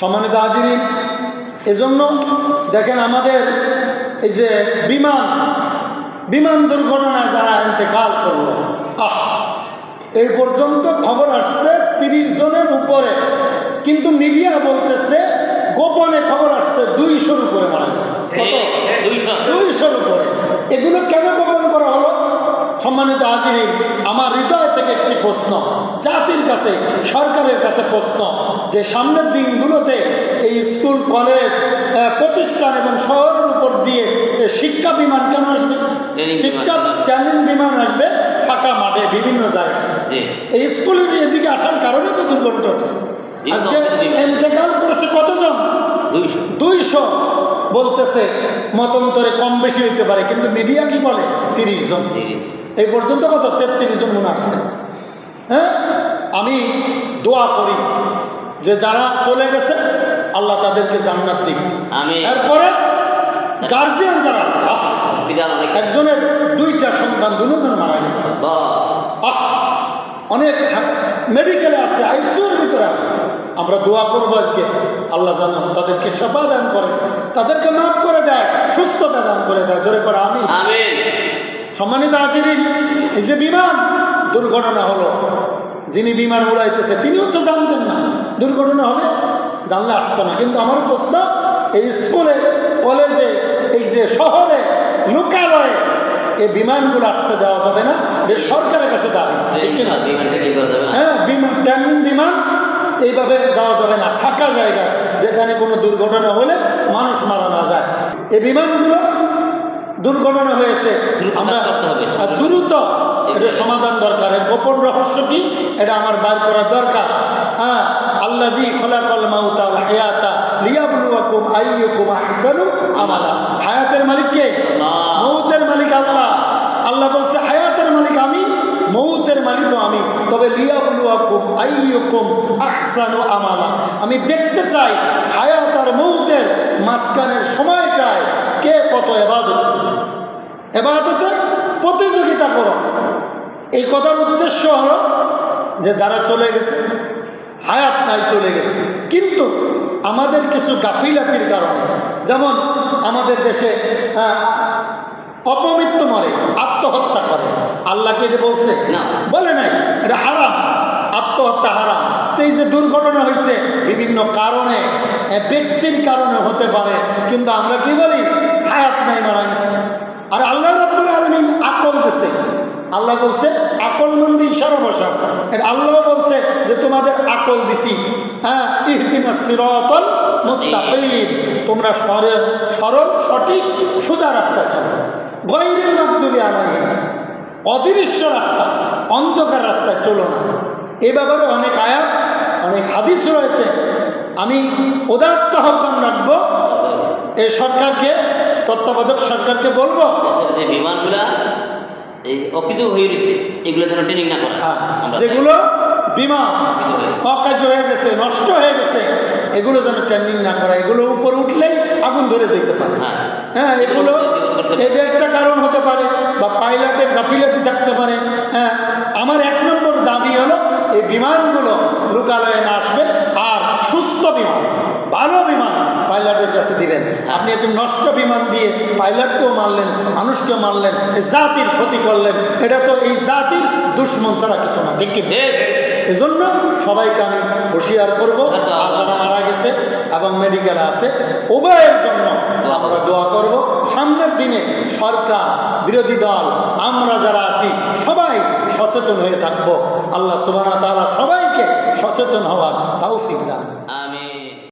সম্মানিত হাজিরি এজন্য দেখেন আমাদের এই যে বিমান বিমান দুর্ঘটনায় যারা ইন্তেকাল করল আহ এই পর্যন্ত খবর আসছে তিরিশ জনের উপরে কিন্তু মিডিয়া বলতেছে গোপনে খবর আসছে দুইশোর উপরে মারা গেছে। দুইশোর উপরে। এগুলো কেন গোপন করা হলো? সম্মানিত হাজিরিন আমার হৃদয় থেকে একটি প্রশ্ন জাতির কাছে সরকারের কাছে প্রশ্ন যে সামনের দিনগুলোতে এই স্কুল কলেজ প্রতিষ্ঠান এবং শহরের উপর দিয়ে শিক্ষা বিমান কেন আসবে? শিক্ষা ট্রেনিং বিমান আসবে ফাঁকা মাঠে বিভিন্ন জায়গায়। এই স্কুলের এদিকে আসার কারণে তো দুর্ঘটনা হচ্ছে। আজকে। এন্তেকাল করেছে কতজন? দুইশো। বলতেছে মতন্তরে কম বেশি হইতে পারে কিন্তু মিডিয়া কি বলে? তিরিশ জন। এই পর্যন্ত কত? তেত্রিশ জন মনে আসছে। হ্যাঁ? আমি দোয়া করি যে যারা চলে গেছে আল্লাহ তাদেরকে জান্নাত দিক। এরপরে গার্জিয়ান যারা আছে একজনের দুইটা সন্তান দুজন মারা গেছে। অনেক মেডিকেলে আছে আইসিউর ভিতরে আছে। আমরা দোয়া করব আজকে। আল্লাহ জানো তাদেরকে সেবা দান করে তাদেরকে মাফ করে দেয় সুস্থতা দান করে দেয়। জোরে করে আমি সম্মানিত হাজিরিন এই যে বিমান দুর্ঘটনা হলো। যিনি বিমান উড়াইতেছে তিনিও তো জানতেন না। দুর্ঘটনা হবে জানলে আসতো না। কিন্তু আমার প্রশ্ন এই স্কুলে কলেজে এই যে শহরে লোকালয়ে এই বিমানগুলো আসতে দেওয়া যাবে না এটা সরকারের কাছে দাবি হ্যাঁ বিমান ট্যামিন বিমান এইভাবে যাওয়া যাবে না। ফাঁকা জায়গায় যেখানে কোনো দুর্ঘটনা হলে মানুষ মারা না যায়। এই বিমানগুলো দুর্ঘটনা হয়েছে। আমরা দ্রুত এটা সমাধান দরকার গোপন রহস্য কি? এটা আমার বার করা দরকার। হ্যাঁ আল্লাহ দি খোলাকল মাউতা হায়াতা লিয়াবলুয়াকুম আইয়ুকুম আহসানু আমালা। হায়াতের মালিক কে। মৌতের মালিক আল্লাহ। আল্লাহ বলছে হায়াতের মালিক আমি মৌতের মালিকও আমি। তবে লিয়াবলুয়াকুম আইয়ুকুম আহসানু আমালা। আমি দেখতে চাই হায়াত আর মৌতের মাঝখানের সময়টায় কে কত এবাদত করেছে? এবাদতে প্রতিযোগিতা করো। এই কথার উদ্দেশ্য হলো যে যারা চলে গেছে হায়াত নাই চলে গেছে। কিন্তু আমাদের কিছু গাফিলাতির কারণে যেমন আমাদের দেশে অপমৃত্যু মরে আত্মহত্যা করে। আল্লাহকে এটা বলছে? না। বলে নাই এটা হারাম। আত্মহত্যা হারাম। এই যে দুর্ঘটনা হয়েছে বিভিন্ন কারণে ব্যক্তির কারণে হতে পারে, কিন্তু আমরা কি বলি? হায়াত নাই, মারা গেছে। আর আল্লাহ রব্বুল আলমিন আকল দিছে। আল্লাহ বলছে, আকল মন্দি ইশারা বসা এটা আল্লাহ বলছে যে, তোমাদের আকল দিছি। হ্যাঁ ইহদিনা সিরাতাল মুস্তাকিম। তোমরা সরে, সরল, সঠিক, সোজা রাস্তা চলো গৈরের মাধ্যমে আলাইহিম। অদৃশ্য রাস্তা, অন্ধকার রাস্তায় চলো না। এ ব্যাপারে অনেক আয়াত অনেক হাদিস রয়েছে। আমি উদাত্ত আহ্বান রাখব। এই সরকারকে তত্ত্বাবধায়ক সরকারকে বলব। দেশের যে বিমানগুলা এই অকিত হয়ে রয়েছে এগুলো যেন ট্রেনিং না করা। হ্যাঁ, যেগুলো বিমান অকাজ হয়ে গেছে। নষ্ট হয়ে গেছে এগুলো যেন ট্রেনিং না করা এগুলো উপরে উঠলেই আগুন ধরে যেতে পারে। হ্যাঁ। হ্যাঁ এগুলো এটা একটা কারণ হতে পারে বা পাইলটের গাফিলাতি থাকতে পারে। হ্যাঁ আমার এক নম্বর দাবি হলো এই বিমানগুলো লোকালয়ে না আসবে আর সুস্থ বিমান ভালো বিমান পাইলটের কাছে দিবেন। আপনি একটু নষ্ট বিমান দিয়ে পাইলটকেও মারলেন মানুষকেও মারলেন এই জাতির ক্ষতি করলেন এটা তো এই জাতির দুশ্মন ছাড়া কিছু না ঠিক কি এজন্য সবাইকে আমি হুঁশিয়ার করব আর যারা মারা গেছে এবং মেডিকেলে আছে। উভয়ের জন্য আমরা দোয়া করব। সামনের দিনে সরকার বিরোধী দল আমরা যারা আছি সচেতন হয়ে থাকব। আল্লাহ সুবাহ তারা সবাইকে সচেতন হওয়ার তাও ফিকদান